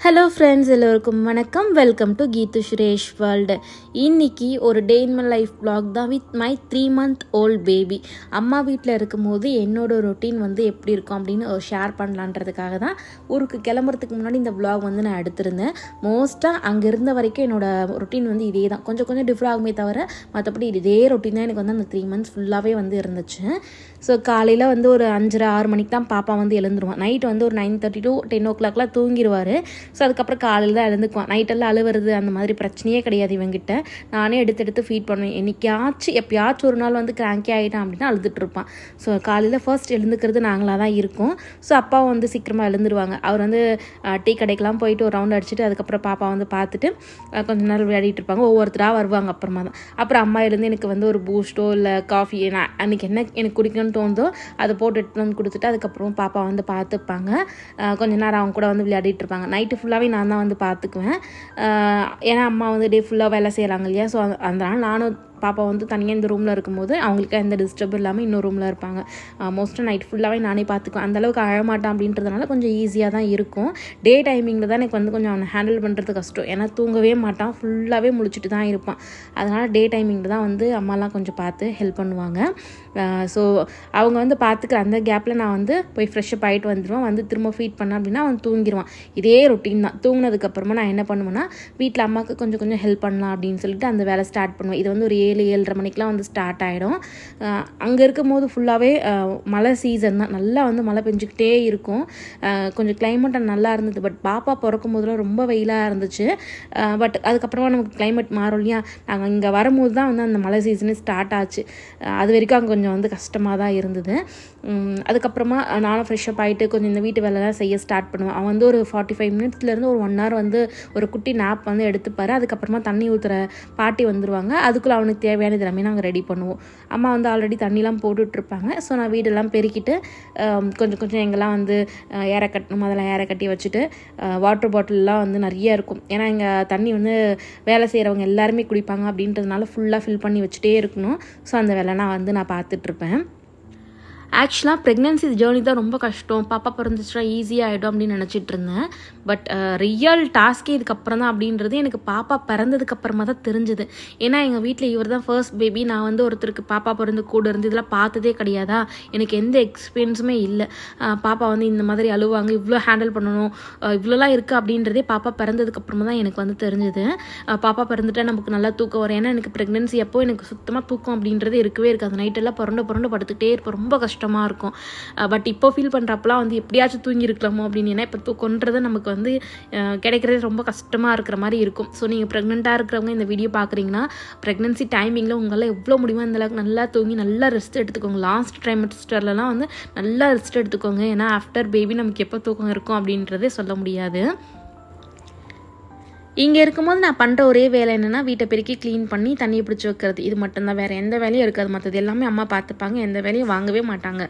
Hello friends எல்லோருக்கும் வணக்கம். Welcome to கீத்து சுரேஷ் வேர்ல்டு இன்னைக்கு ஒரு day in my life blog தான் with my three month old baby அம்மா வீட்டில் இருக்கும்போது என்னோட ரொட்டீன் வந்து எப்படி இருக்கும் அப்படின்னு ஷேர் பண்ணலான்றதுக்காக தான் ஊருக்கு கிளம்புறதுக்கு முன்னாடி இந்த vlog வந்து நான் எடுத்திருந்தேன். மோஸ்ட்டாக அங்கே இருந்த வரைக்கும் என்னோடய ரொட்டீன் வந்து இதே தான். கொஞ்சம் கொஞ்சம் டிஃப்ரெண்ட் ஆகுமே தவிர மற்றபடி இதே ரொட்டீன் தான் எனக்கு வந்து அந்த த்ரீ மந்த்ஸ் ஃபுல்லாகவே வந்து இருந்துச்சு. ஸோ காலையில் வந்து ஒரு அஞ்சரை ஆறு மணிக்கு தான் பாப்பா வந்து எழுந்துருவான் நைட் வந்து ஒரு நைன் தேர்ட்டி டு டென் ஓ கிளாக்லாம் தூங்கிடுவார் ஸோ அதுக்கப்புறம் காலையில் தான் எழுந்துக்குவான். நைட்டெல்லாம் அழுவுறது அந்த மாதிரி பிரச்சனையே கிடையாது இவங்கிட்ட. நானே எடுத்து எடுத்து ஃபீட் பண்ணுவேன். என்னைக்காச்சும் எப்பயாச்சும் ஒரு நாள் வந்து கிராங்கி ஆகிட்டான் அப்படின்னா அழுதுட்டுருப்பான் ஸோ காலையில் ஃபர்ஸ்ட் எழுந்துக்கிறது நாங்களாக தான் இருக்கோம். ஸோ அப்பா வந்து சீக்கிரமாக எழுந்துருவாங்க. அவர் வந்து டீ கடைக்கெலாம் போயிட்டு ஒரு ரவுண்ட் அடிச்சுட்டு அதுக்கப்புறம் பாப்பா வந்து பார்த்துட்டு கொஞ்ச நேரம் விளையாடிட்டு இருப்பாங்க. ஒவ்வொருத்தராக வருவாங்க அப்புறமா தான். அப்புறம் அம்மா எழுந்து எனக்கு வந்து ஒரு பூஸ்ட்டோ இல்லை காஃபி நான் அன்றைக்கி என்ன எனக்கு குடிக்கணும்னு தோணுதோ அதை போட்டு எடுத்துட்டு வந்து கொடுத்துட்டு அதுக்கப்புறம் பாப்பா வந்து பார்த்துப்பாங்க. கொஞ்ச நேரம் அவங்க கூட வந்து விளையாடிட்டு இருப்பாங்க. நைட்டு ஃபுல்லாகவே நான் தான் வந்து பார்த்துக்குவேன். ஏன்னா அம்மா வந்து டே ஃபுல்லாக வேலை செய்கிறாங்க இல்லையா? ஸோ அதனால் நானும் பாப்பா வந்து தனியாக இந்த ரூமில் இருக்கும்போது அவங்களுக்கு எந்த டிஸ்டர்ப் இல்லாமல் இன்னொரு ரூமில் இருப்பாங்க. மோஸ்ட்டாக நைட் ஃபுல்லாகவே நானே பார்த்துக்குவேன் அந்தளவுக்கு அழமாட்டான் அப்படின்றதுனால கொஞ்சம் ஈஸியாக தான் இருக்கும். டே டைமிங்கில் தான் எனக்கு வந்து கொஞ்சம் அவனை ஹேண்டில் பண்ணுறது கஷ்டம். ஏன்னா தூங்கவே மாட்டான். ஃபுல்லாகவே முழிச்சிட்டு தான் இருப்பான். அதனால் டே டைமிங்கில் தான் வந்து அம்மாலாம் கொஞ்சம் பார்த்து ஹெல்ப் பண்ணுவாங்க. ஸோ அவங்க வந்து பார்த்துக்கிற அந்த கேப்பில் நான் வந்து போய் ஃப்ரெஷ்ஷப் ஆகிட்டு வந்துடுவேன் வந்து திரும்ப ஃபீட் பண்ணேன் அப்படின்னா அவன் தூங்கிடுவான் இதே ரொட்டீன் தான். தூங்கினதுக்கப்புறமா நான் என்ன பண்ணுவேன்னா வீட்டில் அம்மாவுக்கு கொஞ்சம் கொஞ்சம் ஹெல்ப் பண்ணலாம் அப்படின்னு சொல்லிட்டு அந்த வேலை ஸ்டார்ட் பண்ணுவேன். இது வந்து ஒரு ஏழு ஏழரை மணிக்கெலாம் வந்து ஸ்டார்ட் ஆகிடும் அங்கே இருக்கும் போது ஃபுல்லாகவே மழை சீசன் தான். நல்லா வந்து மழை பெஞ்சிக்கிட்டே இருக்கும். கொஞ்சம் கிளைமேட் நல்லா இருந்தது. பட் பாப்பா பிறக்கும் போதெல்லாம் ரொம்ப வெயிலாக இருந்துச்சு. பட் அதுக்கப்புறமா நமக்கு கிளைமேட் மாறும் இல்லையா? நாங்கள் இங்கே வரும்போது தான் வந்து அந்த மழை சீசனே ஸ்டார்ட் ஆச்சு. அது வரைக்கும் அங்கே கொஞ்சம் வந்து கஷ்டமாக தான் இருந்தது. அதுக்கப்புறமா நானும் ஃப்ரெஷ்ஷப் ஆகிட்டு கொஞ்சம் இந்த வீட்டு வேலைலாம் செய்ய ஸ்டார்ட் பண்ணுவேன். அவன் வந்து ஒரு ஃபார்ட்டி ஃபைவ் மினிட்ஸ்லேருந்து ஒரு ஒன் ஹவர் வந்து ஒரு குட்டி நாப் வந்து எடுத்துப்பார். அதுக்கப்புறமா தண்ணி ஊற்றுற பாட்டி வந்துடுவாங்க அதுக்குள்ளே அவனுக்கு தேவையானது எல்லாமே நாங்கள் ரெடி பண்ணுவோம். அம்மா வந்து ஆல்ரெடி தண்ணிலாம் போட்டுட்ருப்பாங்க. ஸோ நான் வீடெல்லாம் பெருக்கிட்டு கொஞ்சம் கொஞ்சம் எங்கெல்லாம் வந்து ஏற கட்டணும் அதெல்லாம் ஏற கட்டி வச்சுட்டு வாட்டர் பாட்டில்லாம் வந்து நிறைய இருக்கும். ஏன்னா இங்கே தண்ணி வந்து வேலை செய்கிறவங்க எல்லாருமே குடிப்பாங்க அப்படின்றதுனால ஃபுல்லாக ஃபில் பண்ணி வச்சுட்டே இருக்கணும். ஸோ அந்த வேலை நான் வந்து நான் பார்த்துட்ருப்பேன். ஆக்சுவலாக ப்ரெக்னென்சி ஜேர்னி தான் ரொம்ப கஷ்டம். பாப்பா பிறந்துச்சுன்னா ஈஸியாக ஆகிடும் அப்படின்னு நினச்சிட்டு இருந்தேன். பட் ரியல் டாஸ்கே இதுக்கப்புறம் தான் அப்படின்றது எனக்கு பாப்பா பிறந்ததுக்கப்புறமா தான் தெரிஞ்சுது. ஏன்னா எங்கள் வீட்டில் இவர் தான் ஃபர்ஸ்ட் பேபி நான் வந்து ஒருத்தருக்கு பாப்பா பிறந்து கூட இருந்து இதெல்லாம் பார்த்ததே கிடையாதா? எனக்கு எந்த எக்ஸ்பீரியன்ஸுமே இல்லை. பாப்பா வந்து இந்த மாதிரி அழுவாங்க இவ்வளோ ஹேண்டில் பண்ணணும் இவ்வளோலாம் இருக்குது அப்படின்றதே பாப்பா பிறந்ததுக்கப்புறமா தான் எனக்கு வந்து தெரிஞ்சுது. பாப்பா பிறந்துட்டால் நமக்கு நல்லா தூக்கம் வரும். ஏன்னா எனக்கு ப்ரெக்னென்சி அப்போ எனக்கு சுத்தமாக தூக்கம் அப்படின்றது இருக்கவே இருக்காது. நைட்டெல்லாம் புரண்டு புரண்டு படுத்துக்கிட்டே இருப்போம் ரொம்ப கஷ்டம். கஷ்டமாக இருக்கும். பட் இப்போ ஃபீல் பண்ணுறப்பலாம் வந்து எப்படியாச்சும் தூங்கியிருக்கலாமோ அப்படின்னு ஏன்னா இப்போ தூக்கன்றது நமக்கு வந்து கிடைக்கிறதே ரொம்ப கஷ்டமாக இருக்கிற மாதிரி இருக்கும். ஸோ நீங்கள் ப்ரெக்னெண்ட்டாக இருக்கிறவங்க இந்த வீடியோ பார்க்குறீங்கன்னா ப்ரெக்னென்சி டைமிங்கில் உங்களால் எவ்வளோ முடியுமோ அந்த அளவுக்கு நல்லா தூங்கி நல்லா ரெஸ்ட் எடுத்துக்கோங்க. லாஸ்ட் ட்ரைமஸ்டர்லலாம் வந்து நல்லா ரெஸ்ட் எடுத்துக்கோங்க. ஏன்னா ஆஃப்டர் பேபி நமக்கு எப்போ தூக்கம் இருக்கும் அப்படின்றதே சொல்ல முடியாது. இங்கே இருக்கும்போது நான் பண்ணுற ஒரே வேலை என்னென்னா வீட்டை பெருக்கி க்ளீன் பண்ணி தண்ணியை பிடிச்சி வைக்கிறது. இது மட்டும்தான். வேறு எந்த வேலையும் இருக்காது. மற்றது எல்லாமே அம்மா பார்த்துப்பாங்க எந்த வேலையும் வாங்கவே மாட்டாங்க.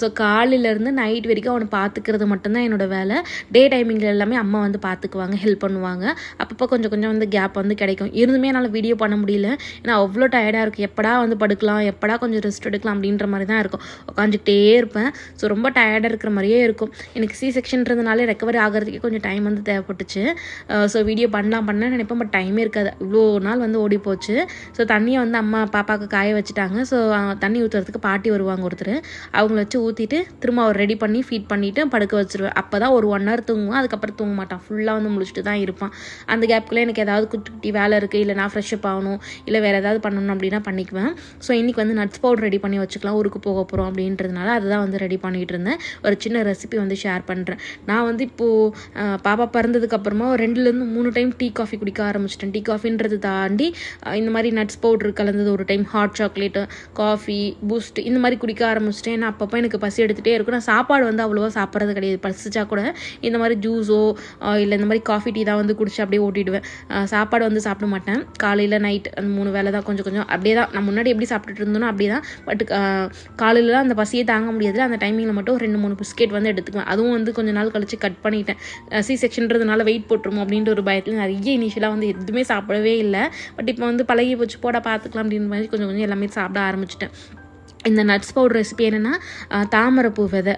ஸோ காலையிலேருந்து நைட் வரைக்கும் அவனை பார்த்துக்கிறது மட்டும்தான் என்னோட வேலை. டே டைமிங்கில் எல்லாமே அம்மா வந்து பார்த்துக்குவாங்க ஹெல்ப் பண்ணுவாங்க. அப்பப்போ கொஞ்சம் கொஞ்சம் வந்து கேப் வந்து கிடைக்கும். இருந்துமே என்னால் வீடியோ பண்ண முடியல. ஏன்னா அவ்வளோ டயர்டாக இருக்கும் எப்படா வந்து படுக்கலாம்? எப்படா கொஞ்சம் ரெஸ்ட் எடுக்கலாம்? அப்படின்ற மாதிரி தான் இருக்கும். உட்காந்துக்கிட்டே இருப்பேன். ஸோ ரொம்ப டயர்டாக இருக்கிற மாதிரியே இருக்கும். எனக்கு சி செக்ஷன்றதுனால ரெக்கவரி ஆகிறதுக்கே கொஞ்சம் டைம் வந்து தேவைப்பட்டுச்சு. ஸோ வீடியோ பண்ணலாம் பண்ண நினைப்பேன் பட் டைமே இருக்காது. இவ்வளோ நாள் வந்து ஓடி போச்சு. ஸோ தண்ணியை வந்து அம்மா பாப்பாவுக்கு காய வச்சுட்டாங்க. ஸோ தண்ணி ஊற்றுறதுக்கு பாட்டி வருவாங்க ஒருத்தர். அவங்கள வச்சு ஊற்றிட்டு திரும்ப அவர் ரெடி பண்ணி ஃபீட் பண்ணிவிட்டு படுக்க வச்சுருவேன். அப்போ தான் ஒரு ஒன் ஹவர் தூங்குவேன். அதுக்கப்புறம் தூங்க மாட்டான். ஃபுல்லாக வந்து முழிச்சிட்டு தான் இருப்பான். அந்த கேப்புக்குள்ளே எனக்கு ஏதாவது குட்டி குட்டி வேலை இருக்குது இல்லை நான் ஃப்ரெஷ்அப் ஆகணும் இல்லை வேறு ஏதாவது பண்ணணும் அப்படின்னா பண்ணிக்குவேன். ஸோ இன்றைக்கி வந்து நட்ஸ் பவுடர் ரெடி பண்ணி வச்சுக்கலாம். ஊருக்கு போக போகிறோம் அப்படின்றதுனால அதுதான் வந்து ரெடி பண்ணிகிட்டு இருந்தேன். ஒரு சின்ன ரெசிபி வந்து ஷேர் பண்ணுறேன் நான் வந்து இப்போது பாப்பா பிறந்ததுக்கப்புறமா ஒரு ரெண்டுலேருந்து மூணு டைம் டீ காஃபி குடிக்க ஆரம்பிச்சிட்டேன். டீ காஃபின்றது தாண்டி இந்த மாதிரி நட்ஸ் பவுடர் கலந்தது ஒரு time hot chocolate coffee Boost இந்த மாதிரி குடிக்க ஆரம்பிச்சிட்டேன். ஏன்னா அப்பப்போ எனக்கு பசி எடுத்துகிட்டே இருக்கும். நான் சாப்பாடு வந்து அவ்வளோவா சாப்பிட்றது கிடையாது. பசிச்சா கூட இந்த மாதிரி ஜூஸோ இல்லை இந்த மாதிரி காஃபி டீ தான் வந்து குடிச்சு அப்படியே ஓட்டிடுவேன். சாப்பாடு வந்து சாப்பிட மாட்டேன். காலையில் நைட் அந்த மூணு வேலை தான் கொஞ்சம் கொஞ்சம் அப்படியே தான். நான் முன்னாடி எப்படி சாப்பிட்டுட்டு இருந்தோனோ அப்படியே தான். பட் காலையிலலாம் அந்த பசியே தாங்க முடியாது அந்த டைமிங்கில் மட்டும் ஒரு ரெண்டு மூணு பிஸ்கெட் வந்து எடுத்துக்குவேன். அதுவும் வந்து கொஞ்ச நாள் கழிச்சு கட் பண்ணிட்டேன். சி செக்ஷன்றதுனால வெயிட் போட்டுருமோ அப்படின்ற ஒரு பயத்தில் நிறைய இனிஷியலாக வந்து எதுவுமே சாப்பிடவே இல்லை. பட் இப்போ வந்து பழகி போச்சு போட பார்த்துக்கலாம் அப்படின்ற மாதிரி கொஞ்சம் கொஞ்சம் எல்லாமே சாப்பிட ஆரம்பிச்சிட்டேன். இந்த நட்ஸ் பவுடர் ரெசிபி என்னென்னா தாமரைப்பூ விதை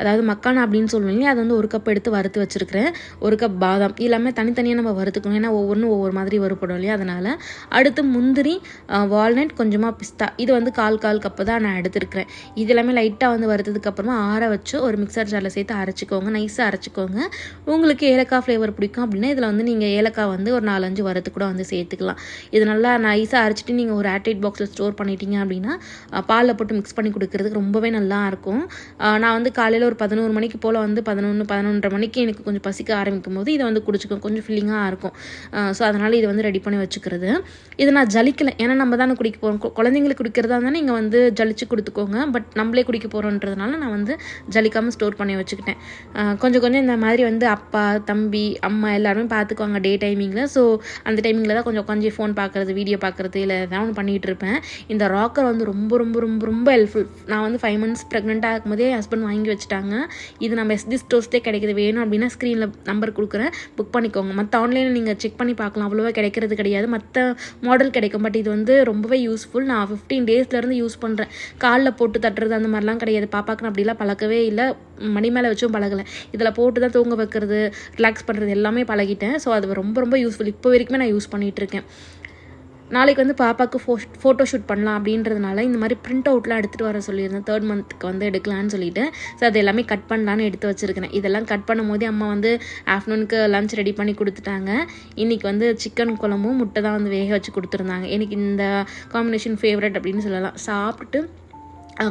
அதாவது மக்கானா அப்படின்னு சொல்லுவீங்க அதை வந்து ஒரு கப் எடுத்து வறுத்து வச்சுருக்கிறேன். ஒரு கப் பாதாம் எல்லாமே தனித்தனியாக நம்ம வறுத்துக்கணும். ஏன்னா ஒவ்வொன்றும் ஒவ்வொரு மாதிரி வறுப்படும் இல்லையா அதனால். அடுத்து முந்திரி வால்நட் கொஞ்சமாக பிஸ்தா இது வந்து கால் கால் கப்பு தான் நான் எடுத்துருக்கிறேன். இது எல்லாமே லைட்டாக வந்து வறுத்ததுக்கப்புறமா ஆற வச்சு ஒரு மிக்சர் ஜாரில் சேர்த்து அரைச்சிக்கோங்க. நைஸாக அரைச்சிக்கோங்க. உங்களுக்கு ஏலக்காய் ஃப்ளேவர் பிடிக்கும் அப்படின்னா இதில் வந்து நீங்கள் ஏலக்காய் வந்து ஒரு நாலஞ்சு வறுத்து கூட வந்து சேர்த்துக்கலாம். இது நல்லா நைஸாக அரைச்சிட்டு நீங்கள் ஒரு ஏர்டைட் பாக்ஸில் ஸ்டோர் பண்ணிட்டீங்க அப்படின்னா பால் பாலில் போட்டு மிக்ஸ் பண்ணி கொடுக்கறதுக்கு ரொம்பவே நல்லா இருக்கும். நான் வந்து காலையில் ஒரு பதினோரு மணிக்கு போல் வந்து பதினொன்று பதினொன்றரை மணிக்கு எனக்கு கொஞ்சம் பசிக்க ஆரம்பிக்கும் போது இதை வந்து குடிச்சிக்கும். கொஞ்சம் ஃபில்லிங்காக இருக்கும். ஸோ அதனால் இதை வந்து ரெடி பண்ணி வச்சுக்கிறது. இதை நான் ஜலிக்கலை ஏன்னா நம்ம தானே குடிக்க போகிறோம் குழந்தைங்களுக்கு குடிக்கிறதா இருந்தால் நீங்கள் வந்து ஜலிச்சு கொடுத்துக்கோங்க. பட் நம்மளே குடிக்க போகிறோன்றதுனால நான் வந்து ஜலிக்காமல் ஸ்டோர் பண்ணி வச்சுக்கிட்டேன். கொஞ்சம் கொஞ்சம் இந்த மாதிரி வந்து அப்பா தம்பி அம்மா எல்லாருமே பார்த்துக்குவாங்க டே டைமிங்கில் ஸோ அந்த டைமிங்கில் தான் கொஞ்சம் உட்காந்து ஃபோன் பார்க்குறது வீடியோ பார்க்குறது இல்லை ஏதாவது ஒன்று பண்ணிகிட்டு இருப்பேன். இந்த ராக்கர் வந்து ரொம்ப ரொம்ப ரொம்ப ரொம்ப ஹெல்ப்ஃபுல் நான் வந்து ஃபைவ் மந்த்ஸ் ப்ரெக்னெண்ட்டாக இருக்கும்போதே என் ஹஸ்பண்ட் வாங்கி வச்சுட்டாங்க. இது நம்ம எஸ்டி ஸ்டோர்ஸ்டே கிடைக்கிது வேணும் அப்படின்னா ஸ்க்ரீனில் நம்பர் கொடுக்குறேன். புக் பண்ணிக்கோங்க. மற்ற ஆன்லைனில் நீங்கள் செக் பண்ணி பார்க்கலாம். அவ்வளோவா கிடைக்கிறது கிடையாது. மற்ற மாடல் கிடைக்கும். பட் இது வந்து ரொம்பவே யூஸ்ஃபுல் நான் ஃபிஃப்டீன் டேஸ்லேருந்து யூஸ் பண்ணுறேன் காலில் போட்டு தட்டுறது அந்த மாதிரிலாம் கிடையாது. பாப்பாக்கு நான் அப்படிலாம் பழக்கவே இல்லை. மணி மேலே வச்சும் பழகலை. இதில் போட்டு தான் தூங்க வைக்கிறது ரிலாக்ஸ் பண்ணுறது எல்லாமே பழகிட்டேன். ஸோ அது ரொம்ப ரொம்ப யூஸ்ஃபுல் இப்போ வரைக்குமே நான் யூஸ் பண்ணிகிட்டு இருக்கேன். நாளைக்கு வந்து பாப்பாவுக்கு ஃபோ ஃபோட்டோ ஷூட் பண்ணலாம் அப்படின்றதுனால இந்த மாதிரி பிரிண்ட் அவுட்லாம் எடுத்துகிட்டு வர சொல்லியிருந்தேன். தேர்ட் மந்த்துக்கு வந்து எடுக்கலான்னு சொல்லிட்டு ஸோ அது எல்லாமே கட் பண்ணலான்னு எடுத்து வச்சுருக்கிறேன். இதெல்லாம் கட் பண்ணும் போதே அம்மா வந்து ஆஃப்டர்நூனுக்கு லஞ்ச் ரெடி பண்ணி கொடுத்துட்டாங்க. இன்றைக்கி வந்து சிக்கன் குழம்பும் முட்டை தான் வந்து வேக வச்சு கொடுத்துருந்தாங்க. எனக்கு இந்த காம்பினேஷன் ஃபேவரட் அப்படின்னு சொல்லலாம். சாப்பிட்டுட்டு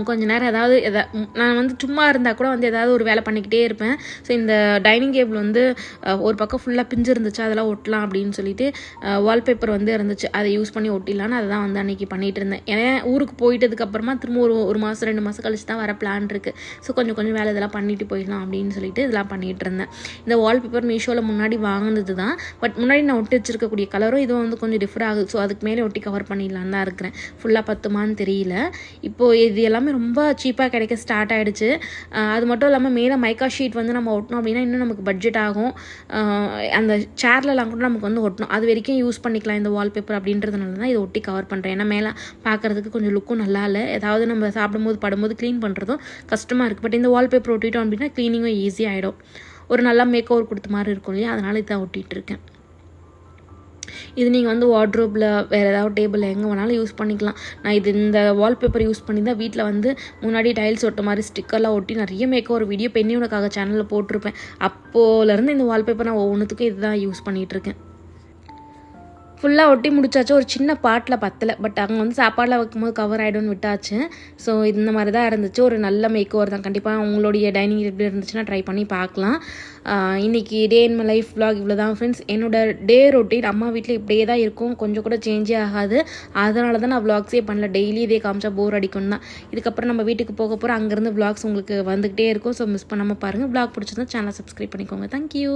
கொஞ்ச நேரம் ஏதாவது எதா நான் வந்து சும்மா இருந்தால் கூட வந்து ஏதாவது ஒரு வேலை பண்ணிக்கிட்டே இருப்பேன். ஸோ இந்த டைனிங் டேபிள் வந்து ஒரு பக்கம் ஃபுல்லாக பிஞ்சு இருந்துச்சு அதெல்லாம் ஒட்டலாம் அப்படின்னு சொல்லிட்டு வால்பேப்பர் வந்து இருந்துச்சு. அதை யூஸ் பண்ணி ஒட்டிடலான்னு அதை தான் வந்து அன்றைக்கி பண்ணிகிட்டு இருந்தேன். ஏன்னா ஊருக்கு போயிட்டதுக்கப்புறமா திரும்ப ஒரு ஒரு மாதம் ரெண்டு மாதம் கழிச்சு தான் வர பிளான் இருக்குது ஸோ கொஞ்சம் கொஞ்சம் வேலை இதெல்லாம் பண்ணிட்டு போயிடலாம் அப்படின்னு சொல்லிட்டு இதெல்லாம் பண்ணிகிட்டு இருந்தேன். இந்த வால்பேப்பர் மீஷோவில் முன்னாடி வாங்கினது தான். பட் முன்னாடி நான் ஒட்டி வச்சிருக்கக்கூடிய கலரும் இதுவும் வந்து கொஞ்சம் டிஃபர் ஆகுது. ஸோ அதுக்கு மேலே ஒட்டி கவர் பண்ணிடலான்னு தான் இருக்கிறேன். ஃபுல்லாக பத்துமான்னு தெரியல. இப்போது இது எல்லாம் எல்லாமே ரொம்ப சீப்பாக கிடைக்க ஸ்டார்ட் ஆகிடுச்சு அது மட்டும் இல்லாமல் மேலே மைக்கா ஷீட் வந்து நம்ம ஒட்டணும் அப்படின்னா இன்னும் நமக்கு பட்ஜெட் ஆகும். அந்த சேர்லலாம் கூட நமக்கு வந்து ஒட்டணும். அது வரைக்கும் யூஸ் பண்ணிக்கலாம் இந்த வால்பேப்பர் அப்படின்றதுனால தான் இதை ஒட்டி கவர் பண்ணுறேன் ஏன்னா மேலே பார்க்குறதுக்கு கொஞ்சம் லுக்கும் நல்லா இல்லை. ஏதாவது நம்ம சாப்பிடும்போது படும்போது க்ளீன் பண்ணுறதும் கஷ்டமாக இருக்குது பட் இந்த வால்பேப்பர் ஒட்டிட்டோம் அப்படின்னா க்ளீனிங்கும் ஈஸியாகிடும் ஒரு நல்லா மேக் ஓவர் கொடுத்த மாதிரி இருக்கும் இல்லையா? அதனால் இதை ஒட்டிகிட்டு இருக்கேன். இது நீங்கள் வந்து வார்ட்ரோப்பில் வேறு ஏதாவது டேபிளில் எங்கே வேணாலும் யூஸ் பண்ணிக்கலாம். நான் இது இந்த வால்பேப்பர் யூஸ் பண்ணி தான் வீட்டில் வந்து முன்னாடி டைல்ஸ் ஒட்ட மாதிரி ஸ்டிக்கர்லாம் ஒட்டி நிறைய மேக்க ஒரு வீடியோ பெண்ணியோனக்காக சேனலில் போட்டிருப்பேன். அப்போலேருந்து இந்த வால்பேப்பர் நான் ஒவ்வொன்றுத்துக்கும் இதுதான் யூஸ் பண்ணிகிட்டு இருக்கேன். ஃபுல்லாக ஒட்டி முடிச்சாச்சு. ஒரு சின்ன பாட்டில் பத்தலை. பட் அங்கே வந்து சாப்பாடில் வைக்கும்போது கவர் ஆகிடும்னு விட்டாச்சு. ஸோ இந்த மாதிரி தான் இருந்துச்சு. ஒரு நல்ல மேக் ஓவர் தான். கண்டிப்பாக உங்களுடைய டைனிங் எப்படி இருந்துச்சுன்னா ட்ரை பண்ணி பார்க்கலாம். இன்றைக்கி இன்னைக்கு day in my life vlog இவ்வளோ தான் ஃப்ரெண்ட்ஸ் என்னோட டே ரொட்டீன் அம்மா வீட்டில் இப்படியே தான் இருக்கும். கொஞ்சம் கூட சேஞ்சே ஆகாது. அதனால தான் நான் vlogsே பண்ணல. டெய்லி இதே காமிச்சா போர் அடிக்கும் தான். இதுக்கப்புறம் நம்ம வீட்டுக்கு போக போகிறோம் அங்கேருந்து vlogs உங்களுக்கு வந்துக்கிட்டே இருக்கும். ஸோ மிஸ் பண்ணாமல் பாருங்கள் vlog பிடிச்சிருந்தா சேனலை சப்ஸ்கிரைப் பண்ணிக்கோங்க. தேங்க்யூ